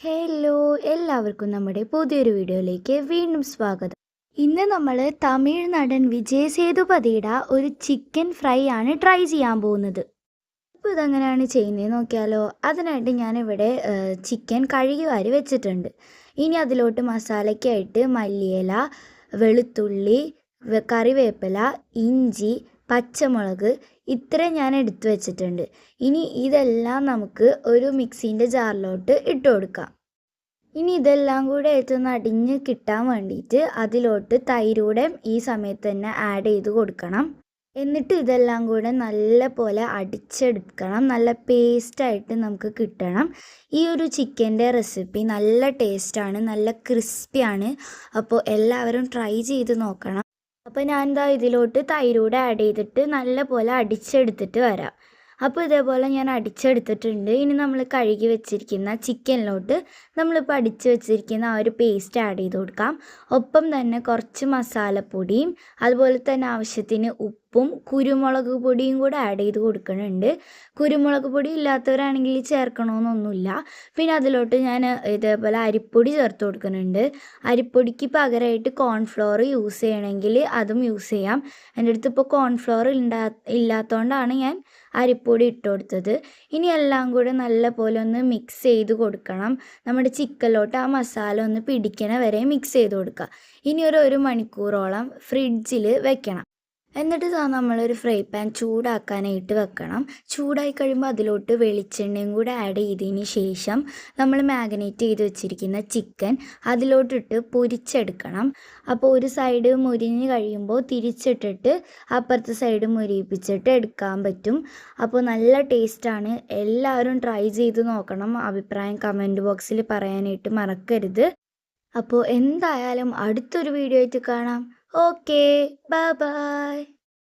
Hello എല്ലാവർക്കും നമ്മുടെ പുതിയൊരു വീഡിയോയിലേക്ക് വീണ്ടും സ്വാഗതം. ഇന്ന് നമ്മൾ തമിഴ് നടൻ വിജയ് സേതുപതിയുടെ ഒരു ചിക്കൻ ഫ്രൈ ആണ് ട്രൈ ചെയ്യാൻ പോകുന്നത്. ഇപ്പോൾ ഇതെങ്ങനെയാണ് ചെയ്യുന്നത് നോക്കിയാലോ അതിനായിട്ട് ഞാനിവിടെ ചിക്കൻ കഴുകി വാരി വെച്ചിട്ടുണ്ട്. ഇനി അതിലോട്ട് മസാലയ്ക്കായിട്ട് മല്ലിയില വെളുത്തുള്ളി കറിവേപ്പില ഇഞ്ചി പച്ചമുളക് ഇത്ര ഞാൻ എടുത്തു വെച്ചിട്ടുണ്ട്. ഇനി ഇതെല്ലാം നമുക്ക് ഒരു മിക്സീന്റെ ജാറിലോട്ട് ഇട്ട് കൊടുക്കാം. ഇനി ഇതെല്ലാം കൂടെ ഏറ്റൊന്ന് അടിഞ്ഞ് കിട്ടാൻ വേണ്ടിയിട്ട് അതിലോട്ട് തൈരൂടെ ഈ സമയത്ത് തന്നെ ആഡ് ചെയ്ത് കൊടുക്കണം. എന്നിട്ട് ഇതെല്ലാം കൂടെ നല്ല പോലെ അടിച്ചെടുക്കണം. നല്ല പേസ്റ്റായിട്ട് നമുക്ക് കിട്ടണം. ഈ ഒരു ചിക്കന്റെ റെസിപ്പി നല്ല ടേസ്റ്റാണ് നല്ല ക്രിസ്പിയാണ് അപ്പോൾ എല്ലാവരും ട്രൈ ചെയ്ത് നോക്കണം. അപ്പോൾ ഞാൻ എന്താ ഇതിലോട്ട് തൈരൂടെ ആഡ് ചെയ്തിട്ട് നല്ല പോലെ അടിച്ചെടുത്തിട്ട് വരാം. അപ്പോൾ ഇതേപോലെ ഞാൻ അടിച്ചെടുത്തിട്ടുണ്ട്. ഇനി നമ്മൾ കഴുകി വെച്ചിരിക്കുന്ന ചിക്കനിലോട്ട് നമ്മളിപ്പോൾ അടിച്ച് വെച്ചിരിക്കുന്ന ആ ഒരു പേസ്റ്റ് ആഡ് ചെയ്ത് കൊടുക്കാം. ഒപ്പം തന്നെ കുറച്ച് മസാലപ്പൊടിയും അതുപോലെ തന്നെ ആവശ്യത്തിന് ഉപ്പും കുരുമുളക് പൊടിയും കൂടെ ആഡ് ചെയ്ത് കൊടുക്കുന്നുണ്ട് കുരുമുളക് പൊടി ഇല്ലാത്തവരാണെങ്കിൽ ചേർക്കണമെന്നൊന്നുമില്ല പിന്നെ അതിലോട്ട് ഞാൻ ഇതേപോലെ അരിപ്പൊടി ചേർത്ത് കൊടുക്കുന്നുണ്ട് അരിപ്പൊടിക്ക് പകരമായിട്ട് കോൺഫ്ലോർ യൂസ് ചെയ്യണമെങ്കിൽ അതും യൂസ് ചെയ്യാം. എന്റെ അടുത്ത് ഇപ്പോൾ കോൺഫ്ലോർ ഇണ്ടാ ഇല്ലാത്തതുകൊണ്ടാണ് ഞാൻ അരിപ്പൊടി ഇട്ട് കൊടുത്തത്. ഇനി എല്ലാം കൂടെ നല്ല പോലെ ഒന്ന് മിക്സ് ചെയ്ത് കൊടുക്കണം. നമ്മുടെ ചിക്കനിലോട്ട് ആ മസാല ഒന്ന് പിടിക്കണ വരെ മിക്സ് ചെയ്ത് കൊടുക്കുക. ഇനി ഒരു ഒരു മണിക്കൂറോളം ഫ്രിഡ്ജിൽ വെക്കണം. എന്നിട്ട് നമ്മളൊരു ഫ്രൈ പാൻ ചൂടാക്കാനായിട്ട് വെക്കണം. ചൂടായി കഴിയുമ്പോൾ അതിലോട്ട് വെളിച്ചെണ്ണയും കൂടെ ആഡ് ചെയ്തതിന് ശേഷം നമ്മൾ മാഗ്നേറ്റ് ചെയ്ത് വെച്ചിരിക്കുന്ന ചിക്കൻ അതിലോട്ടിട്ട് പൊരിച്ചെടുക്കണം. അപ്പോൾ ഒരു സൈഡ് മുരിഞ്ഞ് കഴിയുമ്പോൾ തിരിച്ചിട്ടിട്ട് അപ്പുറത്തെ സൈഡ് മുരിയിപ്പിച്ചിട്ട് എടുക്കാൻ പറ്റും. അപ്പോൾ നല്ല ടേസ്റ്റാണ് എല്ലാവരും ട്രൈ ചെയ്ത് നോക്കണം. അഭിപ്രായം കമന്റ് ബോക്സിൽ പറയാനായിട്ട് മറക്കരുത്. അപ്പോൾ എന്തായാലും അടുത്തൊരു വീഡിയോ ആയിട്ട് കാണാം. Okay, bye bye.